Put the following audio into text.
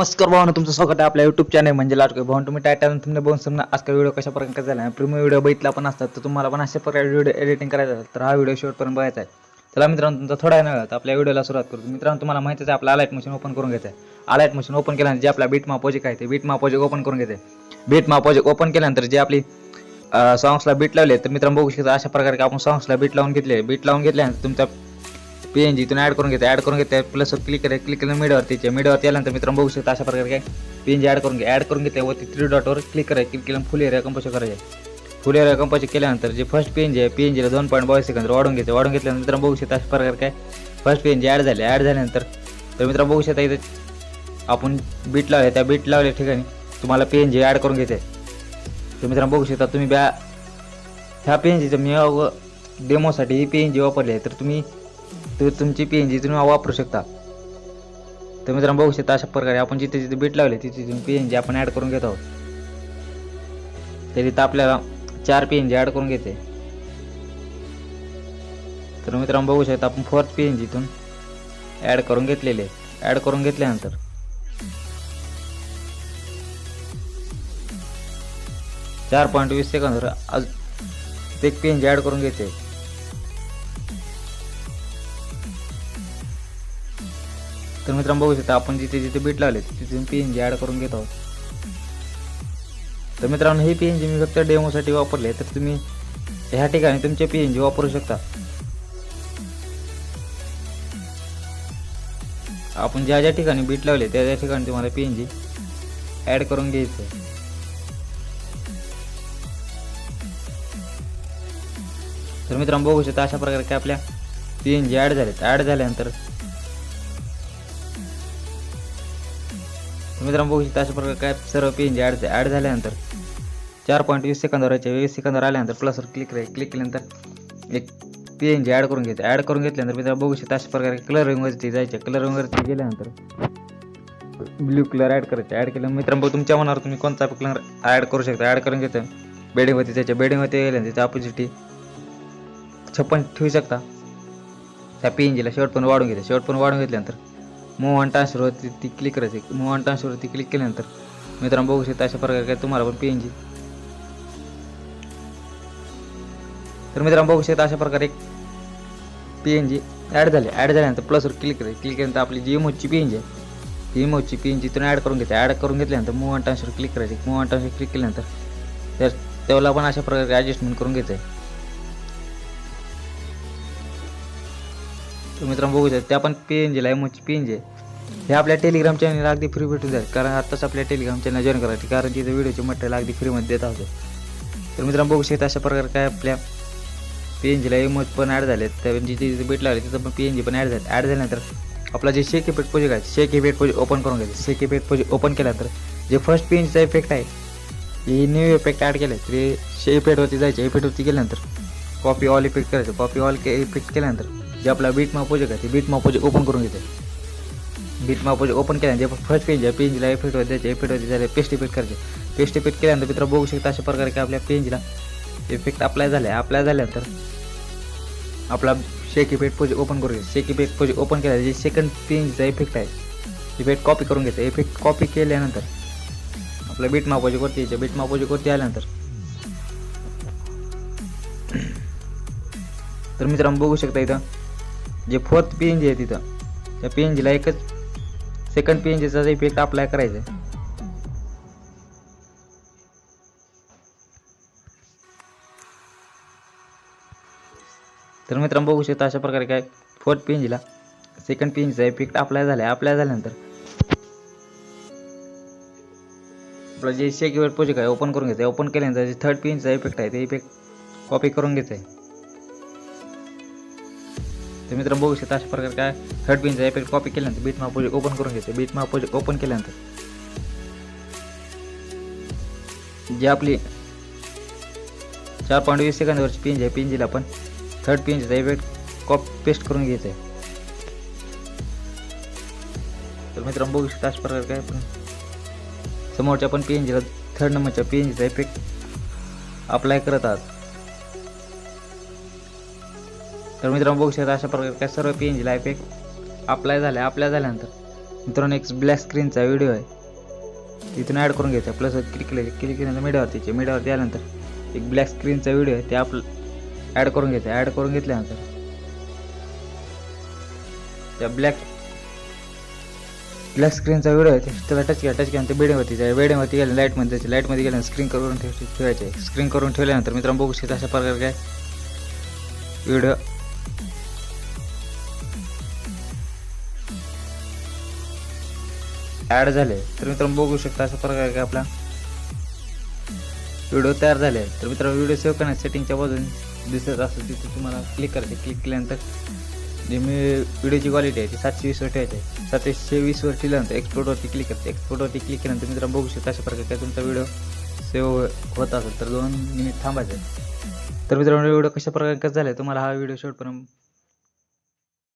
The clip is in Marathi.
नमस्कार भावना तुमचं स्वागत आहे आपल्या युट्यूब चॅनल म्हणजे लाटको भाऊ तुम्ही टायटल तुम्ही बघून समजा आजकाल व्हिडिओ कशा प्रकारे झाला? आहे प्रीमियम व्हिडिओ बघितला पण असतात तर तुम्हाला पण अशा प्रकारे व्हिडिओ एडिटिंग करायचा असेल तर हा व्हिडिओ शेवटपर्यंत बघायचा आहे. चला मित्रांनो तुमचा थोडा वेळ तर आपल्या व्हिडिओला सुरुवात करतो मित्रांनो तुम्हाला माहितीच आहे आपला आलाईट मशीन ओपन करून घ्यायचं आहे आलाईट मशीन ओपन केल्यानंतर जे आपला बीट मापोजिक आहे ते बीट मापोजिक ओपन करून घ्यायचं आहे बीट मापोजिक ओपन केल्यानंतर जे आपली सॉंग्सला बीट लावले तर मित्रांनो बघू शकता अशा प्रकारे आपण सॉंग्सला बीट लावून घेतले बीट लावून घेतल्यानंतर तुमचा पी एन जी इथून ॲड करून घेते ॲड करून घेते प्लस क्लिक करा क्लिक केलं मिडवरती मिडवरती आल्यानंतर मित्रांनो बघू शकता अशा प्रकारे काय? पी एन जी ॲड करून घे ॲड करून घेते व ती थ्री डॉटवर क्लिक करायचं क्लिक केलं फुल एरिया कंपोज करायचे. फुल एरिया कंपोज केल्यानंतर जे फर्स्ट पी एन जी आहे पी एन जीला दोन पॉईंट बावीस सेकंद वाढून घेते वाढून घेतल्यानंतर मित्रांनो बघू शकता अशा प्रकारे काय? First P N G add झाले ॲड झाल्यानंतर तर मित्रांनो बघू शकता इथे आपण बीट लावले त्या बीट लावल्या ठिकाणी तुम्हाला पी एन जी ॲड करून घेते. तर मित्रांनो बघू शकता तुम्ही ब्या ह्या पी एन जीचं मी डेमोसाठी ही पी एन जी वापरली आहे तर तुम्ही तर तुमची पी एन जी तुम्ही वापरू शकता. तर मित्रांनो बघू शकता अशा प्रकारे आपण जिथे जिथे बीट लावले तिथे तिथून पी एन जी आपण ॲड करून घेत आहोत. तर इथं आपल्याला चार पी एन जी ॲड करून घेते. तर मित्रांनो बघू शकता आपण फोर्थ पी एन जीतून ॲड करून घेतलेले. ॲड करून घेतल्यानंतर. चार पॉईंट वीस सेकंदवर आज एक पी एन जी ॲड करून घेते. तर मित्रांनो बघू शकता आपण जिथे जिथे बीट लावले तिथे पी एन जी ॲड करून घेत आहोत. तर मित्रांनो हे पी एन जी मी फक्त डेमोसाठी वापरले तर तुम्ही ह्या ठिकाणी तुमचे पी एन जी वापरू शकता. आपण ज्या ज्या ठिकाणी बीट लावले त्या त्या ठिकाणी तुम्हाला पी एन जी ॲड करून घ्यायचं आहे. तर मित्रांनो बघू शकता अशा प्रकारे काय आपल्या पी एन जी ॲड झालेत. ॲड झाल्यानंतर मित्रांनो बघू शकता अशा प्रकारे काय सर्व P N G add add झाल्यानंतर चार पॉईंट वीस सेकंदावर यायचे. वीस सेकंदावर आल्यानंतर प्लसवर क्लिक राहील क्लिक केल्यानंतर एक पी एन जी ॲड करून घ्यायचं ॲड करून घेतल्यानंतर मित्रांनो बघू शकता अशा प्रकारे कलरिंगवरती जायचे. कलर रंगवरती गेल्यानंतर ब्ल्यू कलर ॲड करायचे. ॲड केलं मित्रांनो तुमच्या मनावर तुम्ही कोणता कलर ॲड करू शकता. ॲड करून घेतं बेडिंगवरती त्याच्या बेडिंगवरती गेल्यानंतर त्याच्या अपोजिटी छप्पन ठेवू शकता. त्या पी एन जीला शेवट पण वाढून घेते शेवट पण वाढून घेतल्यानंतर मूव ऑन ट्रान्सफरवरती ती क्लिक करायची. मूव ऑन ट्रान्सफरवरती क्लिक केल्यानंतर मित्रांनो बघू शकता अशा प्रकारे काय तुम्हाला पण पी एन जी तर मित्रांनो बघू शकता अशा प्रकारे एक पी एन जी ॲड झाले. ॲड झाल्यानंतर प्लसवर क्लिक करायची. क्लिक केल्यानंतर आपली जी इमोची पी एन जी आहे ती इमोची पी एन जी तुम्ही ॲड करून घेते. ॲड करून घेतल्यानंतर मूव ऑन ट्रान्सफर क्लिक करायची. मूव ऑन ट्रान्सफर क्लिक केल्यानंतर तर त्याला पण अशा प्रकारे ॲडजस्टमेंट करून घेते. मित्रांनो बघू शकता त्या पण पी एन जीला एमोची पी एन जी हे आपल्या टेलिग्राम चॅनल अगदी फ्री भेटून जाईल कारण आत्ताच आपल्या टेलिग्राम चॅनल जॉईन करायचे कारण तिथे व्हिडिओचे मटेरियल अगदी फ्रीमध्ये देत आहोत. तर मित्रांनो बघू शकता अशा प्रकारे काय आपल्या पी एन जीला एमोज पण ॲड झाले त्या म्हणजे जिथे जिथे भेट लागले तिथं पण पी एन जी पण ॲड झाले ॲड झाल्यानंतर आपला जे शेक पेट प्रोजेक्ट आहे शेक पेट प्रोजेक्ट ओपन करून घ्यायचे. शेक पेट प्रोजेक्ट ओपन केल्यानंतर जे फर्स्ट पी एन जीचा इफेक्ट आहे हे न्यू इफेक्ट ॲड केले ते शे इफेक्टवरती जायचे इफेक्टवरती गेल्यानंतर कॉपी ऑल इफेक्ट करायचं. कॉपी ऑल के इफेक्ट केल्यानंतर जे बीट मा प्रोजेक्ट आहे बीट मा प्रोजेक्ट ओपन करून घेते बीट मा प्रोजेक्ट ओपन जे फ़र्स्ट पेज आहे पेजला इफेक्टवर द्यायचे इफेक्टवरती जायचे पेस्ट इफ़ेक्ट करायचे. पेस्ट इफ़ेक्ट केल्यानंतर मित्र बघू शकता अशा प्रकारे की आपल्या पेजला इफ़ेक्ट अप्लाय झाले अप्लाय झाल्यानंतर शेक इफ़ेक्ट प्रोजेक्ट ओपन करून घ्यायचं. शेक इफ़ेक्ट प्रोजेक्ट ओपन केला जे सेकंड पेजचा इफ़ेक्ट आहे इफ़ेक्ट कॉपी करून घ्यायचा. इफ़ेक्ट कॉपी केल्यानंतर आपल्या बीट मापोजिकवरती यायच्या बीट मापोजिकवरती आल्यानंतर. तर मित्रांनो, बघू शकता इथं जे फोर्थ पी एन जी आहे तिथं त्या पी एन जीला एकच सेकंड पी एन जीचा इफेक्ट अप्लाय करायचा आहे. तर मित्रांनो बघू शकता अशा प्रकारे काय फोर्थ पी एन जीला सेकंड पी एन जीचा इफेक्ट अप्लाय झाला आहे अप्लाय झाल्यानंतर आपलं जे शेक प्रोजेक्ट आहे ओपन करून घ्यायचं ओपन केल्यानंतर जे थर्ड पी एनचा इफेक्ट आहे ते इफेक्ट कॉपी करून घ्यायचं आहे. तर मित्र बघू शकता अशा प्रकारे काय थर्ड पिनचा इफेक्ट कॉपी केल्यानंतर बीट महा प्रोजेक्ट ओपन करून घ्यायचं बीट महा प्रोजेक्ट ओपन केल्यानंतर. जे आपली चार पॉईंट वीस सेकंदावरची पिंज आहे. पिंजीला आपण थर्ड पिंजचा इफेक्ट कॉप पेस्ट करून घ्यायचं आहे तर मित्रांनो बघू शकता अशा प्रकारे काय पण समोरच्या पण पिंजीला थर्ड नंबरच्या पिंजीचा इफेक्ट अप्लाय करत आहात. तर मित्रांनो बघू शकता अशा प्रकारे काय सर्व पी एन जीला इफेक्ट अप्लाय झाल्या. अप्लाय झाल्यानंतर मित्रांनो एक ब्लॅक स्क्रीनचा व्हिडिओ आहे. तिथून ॲड करून घ्यायचा. प्लस क्लिक केलं क्लिक केल्यानंतर मीडियावरतीचे मीडियावरती आल्यानंतर एक ब्लॅक स्क्रीनचा व्हिडिओ आहे. ते आपलं ॲड करून घ्यायचा. ॲड करून घेतल्यानंतर त्या ब्लॅक ब्लॅक स्क्रीनचा व्हिडिओ आहे. ते त्याला टच केला. टच केल्यानंतर बेडिंगवरती जाय बेडिंगवरती गेलं लाईटमध्ये जायचं. लाईटमध्ये गेल्यानंतर स्क्रीन करून ठेव ठेवायचे. स्क्रीन करून ठेवल्यानंतर मित्रांनो बघू शकता अशा प्रकारे काय व्हिडिओ ॲड झाले तर मित्रांनो बघू शकता अशा प्रकारे काय आपला व्हिडिओ तयार झाले. तर मित्रांनो व्हिडिओ सेव्ह करण्यास सेटिंगच्या बाजूने दिसत असेल तिथे तुम्हाला क्लिक करायचे. क्लिक केल्यानंतर जे मी व्हिडिओची क्वालिटी आहे ती सातशे वीसवर ठेवायची आहे. सातशे वीसवर ठेवल्यानंतर एक्सपोर्टवरती क्लिक करते. एक्सपोर्टवरती क्लिक केल्यानंतर मित्रांनो बघू शकता अशा प्रकारे काय तुमचा व्हिडिओ सेव्ह होत असेल तर दोन मिनिट थांबायचे तर मित्रांनो व्हिडिओ कशा प्रकारे कसं झालं तुम्हाला हा व्हिडिओ शेवटपर्यंत